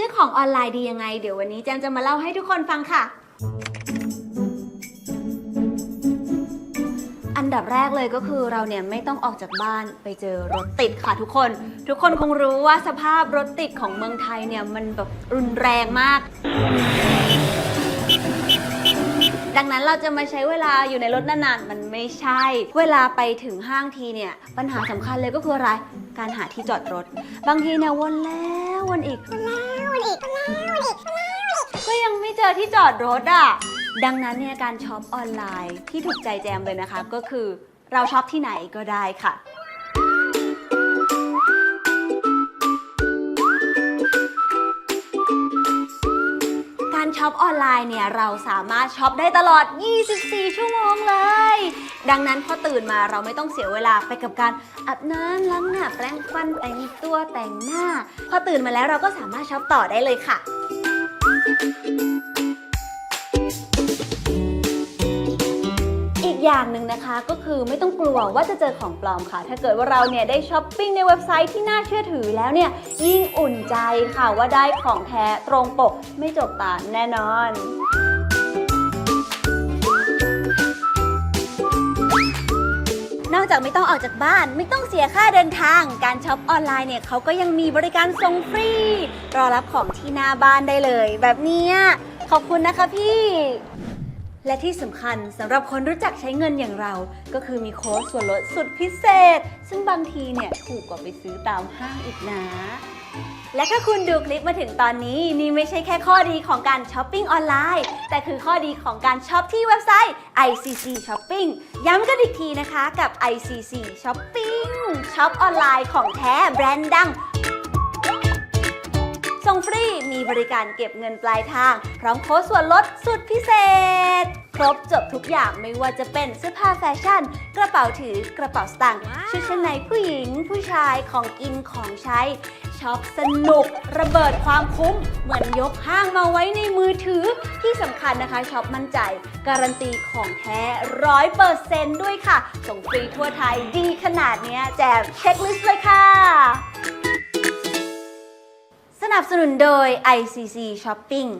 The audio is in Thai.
ซื้อของออนไลน์ดียังไง เดี๋ยววันนี้แจมจะมาเล่าให้ทุกคนฟังค่ะ อันดับแรกเลยก็คือเราเนี่ยไม่ต้องออกจากบ้านไปเจอรถติดค่ะทุกคน ทุกคนคงรู้ว่าสภาพรถติดของเมืองไทยเนี่ยมันแบบรุนแรงมาก ดังนั้นเราจะมาใช้เวลาอยู่ในรถนานๆมันไม่ใช่ เวลาไปถึงห้างทีเนี่ยปัญหาสำคัญเลยก็คืออะไร การหาที่จอดรถ บางทีเนี่ยวนแล้ววนอีกวนแล้ววนอีกวนแล้ววนอีกวนแล้ววนอีกก็ยังไม่เจอที่จอดรถอะดังนั้นเนี่ยการช็อปออนไลน์ที่ถูกใจแจมเลยนะคะ ก็คือเราช็อปที่ไหนก็ได้ค่ะ การช็อปออนไลน์เนี่ยเราสามารถช็อปได้ตลอด 24 ชั่วโมงเลย ดังนั้นพอตื่นมาเราไม่ต้องเสียเวลาไปกับการอาบน้ำล้างหน้าแปรงฟันแต่งตัวแต่งหน้า พอตื่นมาแล้วเราก็สามารถช็อปต่อได้เลยค่ะ อย่างหนึ่งนะคะก็คือไม่ต้องกลัวว่าจะเจอของปลอมค่ะ ถ้าเกิดว่าเราเนี่ยได้ช้อปปิ้งในเว็บไซต์ที่น่าเชื่อถือแล้วเนี่ยยิ่งอุ่นใจค่ะว่าได้ของแท้ตรงปกไม่จกตาแน่นอนนอกจากไม่ต้องออกจากบ้าน ไม่ต้องเสียค่าเดินทาง การช็อปออนไลน์เนี่ยเขาก็ยังมีบริการส่งฟรี รอรับของที่หน้าบ้านได้เลย แบบนี้ขอบคุณนะคะพี่ และที่สำคัญสำหรับคนรู้จักใช้เงินอย่างเรา ก็คือมีโค้ดส่วนลดสุดพิเศษ ซึ่งบางทีเนี่ยถูกกว่าไปซื้อตามห้างอีกนะ และถ้าคุณดูคลิปมาถึงตอนนี้ นี่ไม่ใช่แค่ข้อดีของการช้อปปิ้งออนไลน์ แต่คือข้อดีของการช็อปที่เว็บไซต์ ICC Shopping ย้ำกันอีกทีนะคะกับ ICC Shopping ช็อปออนไลน์ของแท้แบรนด์ดัง ส่งฟรี มีบริการเก็บเงินปลายทาง พร้อมโค้ดส่วนลดสุดพิเศษ ครบจบทุกอย่างไม่ว่าจะเป็นเสื้อผ้าแฟชั่น กระเป๋าถือกระเป๋าสตางค์ชุดชั้นในผู้หญิง ผู้ชายของกินของใช้ช็อปสนุก ระเบิดความคุ้ม เหมือนยกห้างมาไว้ในมือถือ ที่สำคัญนะคะช็อปมั่นใจ การันตีของแท้ร้อยเปอร์เซนต์ด้วยค่ะ ส่งฟรีทั่วไทยดีขนาดเนี้ยแจมเช็คลิสต์เลยค่ะสนับ สนุนโดย ICC Shopping